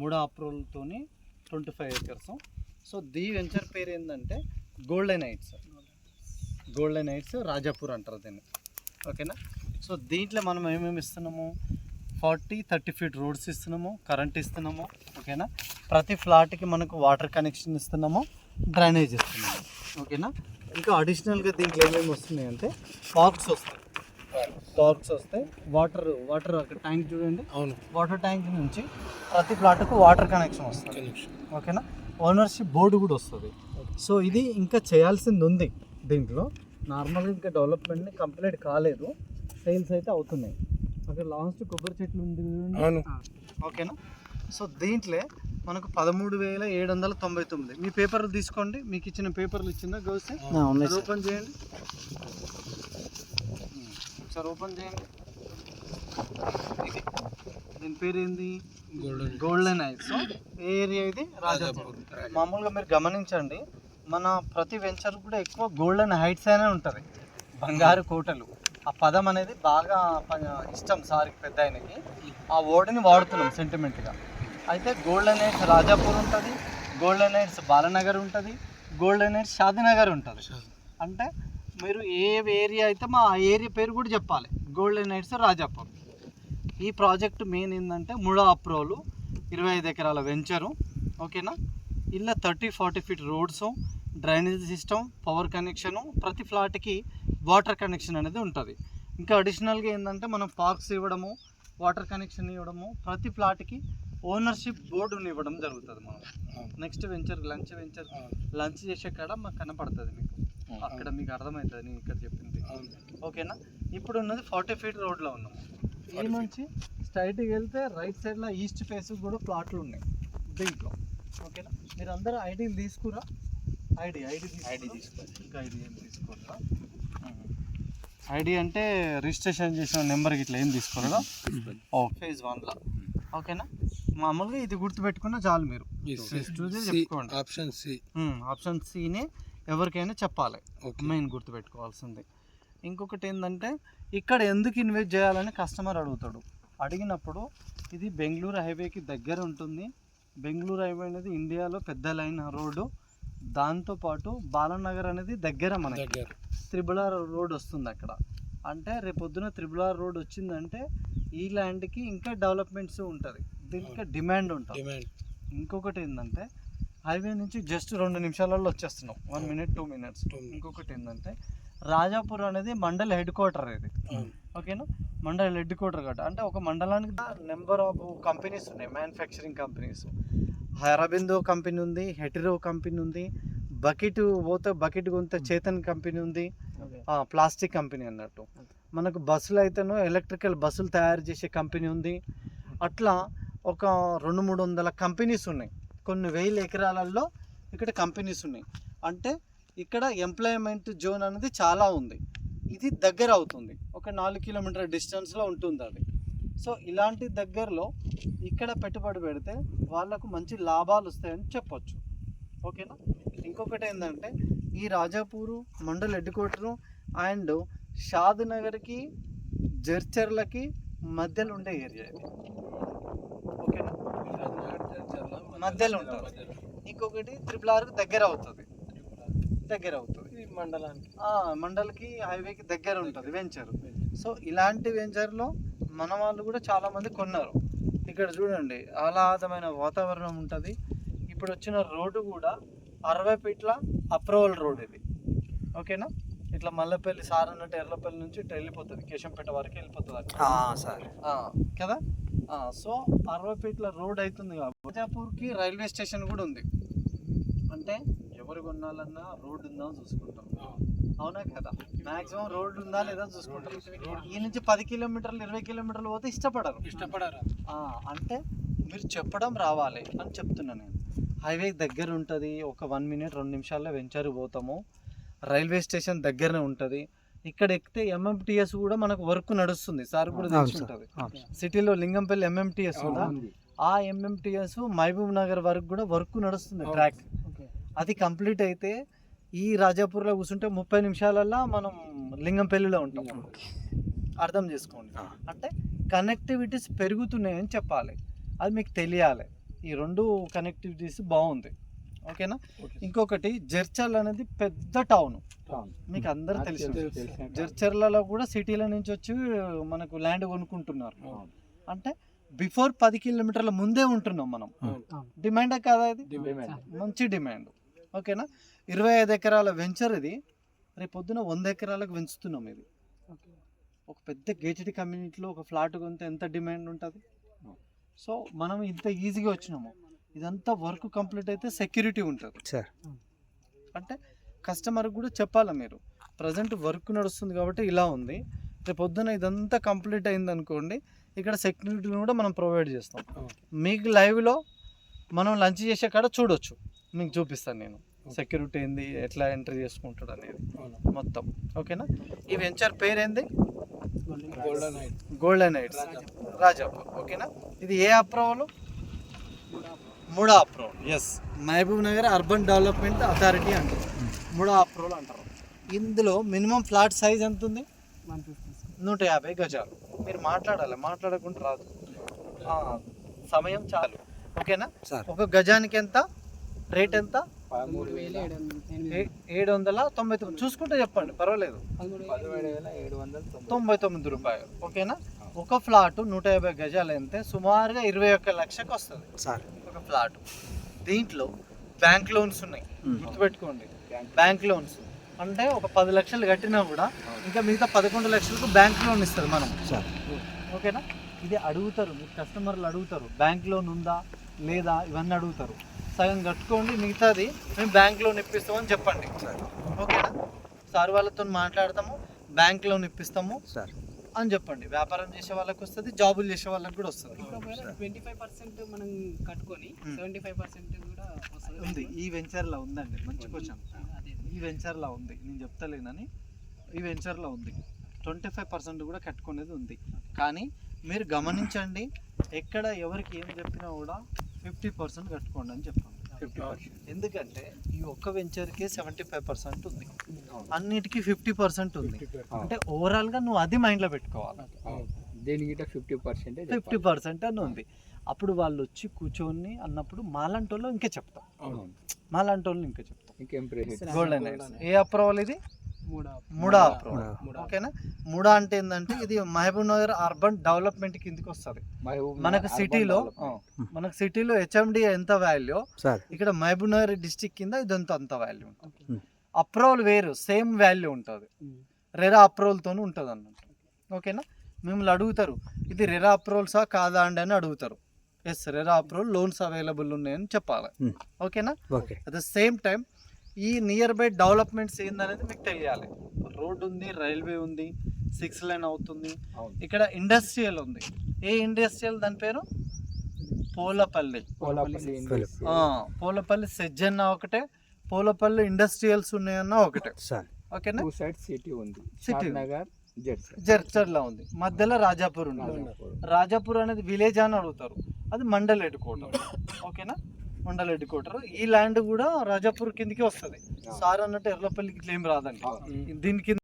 మూడో అప్రూవల్తో twenty five acres so దీ వెంచర్ పేరు ఏంటంటే గోల్డెన్ ఐట్స్ గోల్డెన్ నైట్స్ రాజాపూర్ అంటారు దీన్ని. ఓకేనా? సో దీంట్లో మనం ఏమేమి ఇస్తున్నాము? ఫార్టీ థర్టీ ఫీట్ రోడ్స్ ఇస్తున్నాము కరెంట్ ఇస్తున్నాము ఓకేనా? ప్రతి ఫ్లాట్కి మనకు వాటర్ కనెక్షన్ ఇస్తున్నాము డ్రైనేజ్ ఇస్తున్నాము ఓకేనా? ఇంకా అడిషనల్గా దీంట్లో ఏమేమి వస్తున్నాయి అంటే పార్క్స్ వస్తాయి. పార్క్స్ వస్తాయి వాటర్ వాటర్ ట్యాంక్ చూడండి. అవును. వాటర్ ట్యాంక్ నుంచి ప్రతి ప్లాట్కు వాటర్ కనెక్షన్ వస్తుంది. కనెక్షన్. ఓకేనా? ఓనర్షిప్ బోర్డు కూడా వస్తుంది. సో ఇది ఇంకా చేయాల్సింది ఉంది దీంట్లో. నార్మల్గా ఇంకా డెవలప్మెంట్ కంప్లీట్ కాలేదు. సేల్స్ అయితే అవుతున్నాయి. ఓకే లాస్ట్ కొబ్బరి చెట్లు ఉంది. అవును. ఓకేనా? సో దీంట్లో మనకు పదమూడు వేల ఏడు వందల తొంభై తొమ్మిది. మీ పేపర్లు తీసుకోండి. మీకు ఇచ్చిన పేపర్లు ఇచ్చిందా గౌసి ఓపెన్ చేయండి. ఒకసారి ఓపెన్ చేయండి. దీని పేరు ఏంది గోల్డెన్ ఐస్ ఏ ఏరియా ఇది? రాజాపూర్. మామూలుగా మీరు గమనించండి మన ప్రతి వెంచర్ కూడా ఎక్కువ గోల్డెన్ హైట్స్ అనే ఉంటుంది. బంగారు కోటలు. ఆ పదం అనేది బాగా ఇష్టం సార్కి పెద్ద ఆయనకి ఆ వర్డ్ని వాడుతున్నాం సెంటిమెంట్గా అయితే గోల్డెన్ హైట్స్ రాజాపూర్ ఉంటుంది గోల్డెన్ హైట్స్ బాలనగర్ ఉంటుంది గోల్డెన్ హైట్స్ షాదీనగర్ ఉంటుంది. అంటే మీరు ఏ ఏరియా అయితే మా ఏరియా పేరు కూడా చెప్పాలి. గోల్డెన్ హైట్స్ రాజాపూర్ ఈ ప్రాజెక్ట్ మెయిన్ ఏంటంటే మూడో అప్రోలు ఇరవై ఐదు ఎకరాల వెంచరు ఓకేనా? ఇలా thirty forty feet roads drainage system power connection ప్రతి ఫ్లాట్కి వాటర్ కనెక్షన్ అనేది ఉంటుంది. ఇంకా అడిషనల్గా ఏంటంటే మనం పార్క్స్ ఇవ్వడము వాటర్ కనెక్షన్ ఇవ్వడము ప్రతి ఫ్లాట్కి ఓనర్షిప్ బోర్డుని ఇవ్వడం జరుగుతుంది మనం. Next venture launch venture launch చేసే కాడ మాకు కనపడుతుంది మీకు. అక్కడ మీకు అర్థమవుతుంది నేను ఇక్కడ చెప్పింది. ఓకేనా? ఇప్పుడు ఉన్నది ఫార్టీ ఫీట్ రోడ్లో ఉన్నాము ఈ నుంచి స్ట్రైట్కి వెళ్తే రైట్ సైడ్లో ఈస్ట్ ఫేస్ కూడా ప్లాట్లు ఉన్నాయి. దీంట్లో. ఓకేనా? మీరు అందరూ ఐడీలు తీసుకురా. ఐడి ఐడి ఐడి తీసుకోండి ఇంకా ఐడి ఏం తీసుకోరా? ఐడి అంటే రిజిస్ట్రేషన్ చేసిన నెంబర్కి ఇట్లా ఏం తీసుకోరా ఓ ఫేజ్ వన్లో ఓకేనా? మామూలుగా ఇది గుర్తుపెట్టుకున్నా చాలు మీరు. ఆప్షన్ సి ఆప్షన్ సినే ఎవరికైనా చెప్పాలి. మెయిన్ గుర్తుపెట్టుకోవాల్సింది. ఇంకొకటి ఏంటంటే ఇక్కడ ఎందుకు ఇన్వెస్ట్ చేయాలని కస్టమర్ అడుగుతాడు. అడిగినప్పుడు ఇది బెంగళూరు హైవేకి దగ్గర ఉంటుంది. బెంగళూరు హైవే అనేది ఇండియాలో పెద్ద లైన్ రోడ్డు. దాంతోపాటు బాలనగర్ అనేది దగ్గర మనకి. దగ్గర. త్రిబులార్ రోడ్ వస్తుంది అక్కడ. అంటే రేపొద్దున త్రిబులార్ రోడ్ వచ్చిందంటే ఈ ల్యాండ్కి ఇంకా డెవలప్మెంట్స్ ఉంటుంది. దీనికి డిమాండ్ ఉంటుంది ఇంకొకటి ఏంటంటే హైవే నుంచి జస్ట్ రెండు నిమిషాలలో వచ్చేస్తున్నాం. One minute two minutes. ఇంకొకటి ఏంటంటే రాజాపూర్ అనేది మండల్ హెడ్ క్వార్టర్ ఇది. ఓకేనా మండల్ హెడ్ క్వార్టర్ కాబట్టి. అంటే ఒక మండలానికి నెంబర్ ఆఫ్ కంపెనీస్ ఉన్నాయి. మ్యానుఫ్యాక్చరింగ్ కంపెనీస్ హరబిందో కంపెనీ ఉంది హెటిరో కంపెనీ ఉంది బకెట్ పోతే బకెట్ కొంత చేతన్ కంపెనీ ఉంది. ప్లాస్టిక్ కంపెనీ అన్నట్టు. మనకు బస్సులు అయితేనో ఎలక్ట్రికల్ బస్సులు తయారు చేసే కంపెనీ ఉంది. అట్లా ఒక రెండు మూడు వందల కంపెనీస్ ఉన్నాయి. కొన్ని వేల ఎకరాలలో ఇక్కడ కంపెనీస్ ఉన్నాయి. అంటే ఇక్కడ ఎంప్లాయ్మెంట్ జోన్ అనేది చాలా ఉంది. ఇది దగ్గర అవుతుంది. ఒక నాలుగు కిలోమీటర్ డిస్టెన్స్లో ఉంటుంది అది. సో ఇలాంటి దగ్గరలో ఇక్కడ పెట్టుబడి పెడితే వాళ్ళకు మంచి లాభాలు వస్తాయని చెప్పొచ్చు. ఓకేనా? ఇంకొకటి ఏంటంటే ఈ Rajapur mandal head quarter and షాద్ నగర్కి జర్చర్లకి మధ్యలో ఉండే ఏరియా ఇది ఓకేనా? మధ్యలో ఉంటుంది ఇంకొకటి త్రిపుల్ ఆర్కి దగ్గర అవుతుంది. దగ్గర అవుతుంది. మండలానికి. ఆ, మండల్కి హైవేకి దగ్గర ఉంటుంది వెంచర్. సో ఇలాంటి వెంచర్లో మన వాళ్ళు కూడా చాలా మంది కొన్నారు. ఇక్కడ చూడండి ఆహ్లాదమైన వాతావరణం ఉంటుంది. ఇప్పుడు వచ్చిన రోడ్డు కూడా అరవై ఫీట్ల అప్రూవల్ రోడ్ ఇది. ఓకేనా? ఇట్లా మల్లెపల్లి సార్ అన్నట్టు ఎర్లపల్లి నుంచి ఇట్లా వెళ్ళిపోతుంది. కేశంపేట వరకు వెళ్ళిపోతుంది సార్. ఆ, కదా? ఆ, సో అరవై ఫీట్ల రోడ్ అవుతుంది కాబట్టి రాజాపూర్కి రైల్వే స్టేషన్ కూడా ఉంది. అంటే ఎవరు కొనాలన్నా రోడ్ ఉందా చూసుకుంటాం. అవునా కదా? మాక్సిమం రోడ్ ఉందా లేదా చూసుకుంటాం. ఈ నుంచి పది కిలోమీటర్లు ఇరవై కిలోమీటర్లు పోతే ఇష్టపడరు. ఇష్టపడారా. ఆ, అంటే మీరు చెప్పడం రావాలి అని చెప్తున్నా నేను. హైవే దగ్గర ఉంటుంది ఒక వన్ మినిట్ రెండు నిమిషాల్లో వెంచర్ పోతాము. రైల్వే స్టేషన్ దగ్గరనే ఉంటుంది. ఇక్కడ ఎక్కితే ఎంఎంటిఎస్ కూడా మనకు వర్క్ నడుస్తుంది. సార్ కూడా తెలిసి ఉంటుంది. సిటీలో లింగంపల్లి ఎంఎంటిఎస్ ఉందా. ఆ ఎంఎంటిఎస్ మహబూబ్ నగర్ వరకు కూడా వర్క్ నడుస్తుంది. ట్రాక్. అది కంప్లీట్ అయితే ఈ రాజాపూర్లో కూర్చుంటే ముప్పై నిమిషాలల్లో మనం లింగంపల్లిలో ఉంటాం. అర్థం చేసుకోండి. అంటే కనెక్టివిటీస్ పెరుగుతున్నాయని చెప్పాలి. అది మీకు తెలియాలి. ఈ రెండు కనెక్టివిటీస్ బాగుంది. ఓకేనా? ఇంకొకటి జర్చర్ల అనేది పెద్ద టౌన్. మీకు అందరూ తెలుసు జర్చర్లలో కూడా సిటీల నుంచి వచ్చి మనకు ల్యాండ్ కొనుక్కుంటున్నారు. అంటే బిఫోర్ పది కిలోమీటర్ల ముందే ఉంటున్నాం మనం. డిమాండ్ కాదా ఇది? మంచి డిమాండ్. ఓకేనా? ఇరవై ఐదు ఎకరాల వెంచర్ ఇది. రేపు పొద్దున వంద ఎకరాలకు పెంచుతున్నాం ఇది. ఒక పెద్ద గేటెడ్ కమ్యూనిటీలో ఒక ఫ్లాట్ కొంటే ఎంత డిమాండ్ ఉంటుంది? సో మనం ఇంత ఈజీగా వచ్చినాము. ఇదంతా వర్క్ కంప్లీట్ అయితే సెక్యూరిటీ ఉంటుంది. సార్. అంటే కస్టమర్కి కూడా చెప్పాలి మీరు? ప్రజెంట్ వర్క్ నడుస్తుంది కాబట్టి ఇలా ఉంది. రేపు పొద్దున ఇదంతా కంప్లీట్ అయింది అనుకోండి ఇక్కడ సెక్యూరిటీని కూడా మనం ప్రొవైడ్ చేస్తాం. మీకు లైవ్లో మనం లంచ్ చేసే కాడ చూడొచ్చు. మీకు చూపిస్తాను నేను. సెక్యూరిటీ ఏంది ఎట్లా ఎంట్రీ చేసుకుంటాడు అనేది మొత్తం. ఓకేనా? ఈ వెంచర్ పేరు ఏంది గోల్డెన్ నైట్స్ రాజాపూర్ ఓకేనా? ఇది ఏ అప్రూవల్? మూడో approval. Yes Mahabubnagar urban development authority అంటారు. మూడో అప్రూవల్ అంటారు. ఇందులో మినిమం ఫ్లాట్ సైజ్ ఎంత ఉంది నూట యాభై గజాలు. మీరు మాట్లాడాలి మాట్లాడకుండా రాదు. ఆ, సమయం చాలు. ఓకేనా? ఒక గజానికి ఎంత? రేట్ ఎంత? ఏ- ఏడు వందల. తొంభై తొమ్మిది చూసుకుంటే చెప్పండి పర్వాలేదు. తొంభై తొమ్మిది రూపాయలు. ఓకేనా? ఒక ఫ్లాట్ నూట యాభై గజాలు అయితే సుమారుగా ఇరవై ఒక్క లక్షకి వస్తుంది. సార్. ఒక ఫ్లాట్. దీంట్లో బ్యాంక్ లోన్స్ ఉన్నాయి. గుర్తుపెట్టుకోండి. Bank loans. అంటే ఒక పది లక్షలు కట్టినా కూడా ఇంకా మిగతా పదకొండు లక్షలకు బ్యాంక్ లోన్ ఇస్తుంది మనం. సార్. ఓకేనా? ఇది అడుగుతారు మీ కస్టమర్లు అడుగుతారు బ్యాంక్ లోన్ ఉందా లేదా ఇవన్నీ అడుగుతారు. సగం కట్టుకోండి మిగతాది మేము బ్యాంక్ లోన్ ఇప్పిస్తామని చెప్పండి. ఓకేనా? సార్ వాళ్ళతో మాట్లాడతాము బ్యాంక్ లోన్ ఇప్పిస్తాము సార్. అని చెప్పండి. వ్యాపారం చేసే వాళ్ళకి వస్తుంది జాబులు చేసే వాళ్ళకి కూడా వస్తుంది. ట్వంటీ ఫైవ్ పర్సెంట్ మనం కట్టుకొని. సెవెంటీ ఫైవ్ పర్సెంట్ కూడా వస్తుంది. ఉంది. ఈ వెంచర్లో ఉందండి. మంచి క్వశ్చన్ ఈ వెంచర్లో ఉంది. నేను చెప్తలేనని ఈ వెంచర్లో ఉంది. ట్వంటీ ఫైవ్ పర్సెంట్ కూడా కట్టుకునేది ఉంది. కానీ మీరు గమనించండి ఎక్కడ ఎవరికి ఏం చెప్పినా కూడా ఫిఫ్టీ పర్సెంట్ కట్టుకోండి అని చెప్పాను. Fifty percent. ఎందుకంటే ఈ ఒక్క వెంచర్కి సెవెంటీ ఫైవ్ పర్సెంట్ ఉంది. అన్నిటికీ ఫిఫ్టీ పర్సెంట్ ఉంది. అంటే ఓవరాల్గా నువ్వు అది మైండ్లో పెట్టుకోవాలి. దీనికి ఫిఫ్టీ పర్సెంట్ ఫిఫ్టీ పర్సెంట్ అని ఉంది. అప్పుడు వాళ్ళు వచ్చి కూర్చొని అన్నప్పుడు మాలాంటి వాళ్ళు ఇంకా చెప్తాం. మాలాంటి వాళ్ళు ఇంకా చెప్తాం. గోల్డెన్ ఏ అప్రూవల్ ఇది? మూడో. మూడా అప్రూవల్. ఓకేనా? మూడా అంటే ఏంటంటే ఇది మహబూబ్ నగర్ అర్బన్ డెవలప్మెంట్ కిందకి వస్తుంది మనకు సిటీలో మనకు సిటీలో హెచ్ఎండి ఎంత వాల్యూ? సార్. ఇక్కడ మహబూబ్ నగర్ డిస్టిక్ కింద ఇదంతా అంత వాల్యూ ఉంటుంది. అప్రూవల్ వేరు సేమ్ వాల్యూ ఉంటుంది. రెరా అప్రూవల్తో ఉంటుంది అన్నట్టు ఓకేనా? మిమ్మల్ని అడుగుతారు ఇది రెరా అప్రూవల్సా కాదా అండి అని అడుగుతారు. Yes RERA approval loans available ఉన్నాయని చెప్పాలి. ఓకేనా? Okay. At the same time ఈ నియర్ బై డెవలప్మెంట్స్ ఏందనేది మీకు తెలియాలి. రోడ్ ఉంది రైల్వే ఉంది సిక్స్ లైన్ అవుతుంది. ఇక్కడ ఇండస్ట్రియల్ ఉంది. ఏ ఇండస్ట్రియల్ దాని పేరు? పోలపల్లి. ఆ, పోలపల్లి సెజ్జన్న ఒకటే పోలపల్లి ఇండస్ట్రియల్స్ ఉన్నాయన్న ఒకటే. సార్. ఓకేనా? టూ సైడ్ సిటీ ఉంది. City. నగర్ జర్చర్లో ఉంది. మధ్యలో రాజాపూర్ ఉంది. రాజాపూర్. అనేది విలేజ్ అని అడుగుతారు. అది మండల్ హెడ్ క్వార్టర్ ఓకేనా? మండల్ హెడ్ క్వార్టర్ ఈ ల్యాండ్ కూడా రాజాపూర్ కిందకి వస్తుంది. సార్ అన్నట్టు ఎర్లపల్లికి ఇట్లా ఏం రాదండి దీని కింద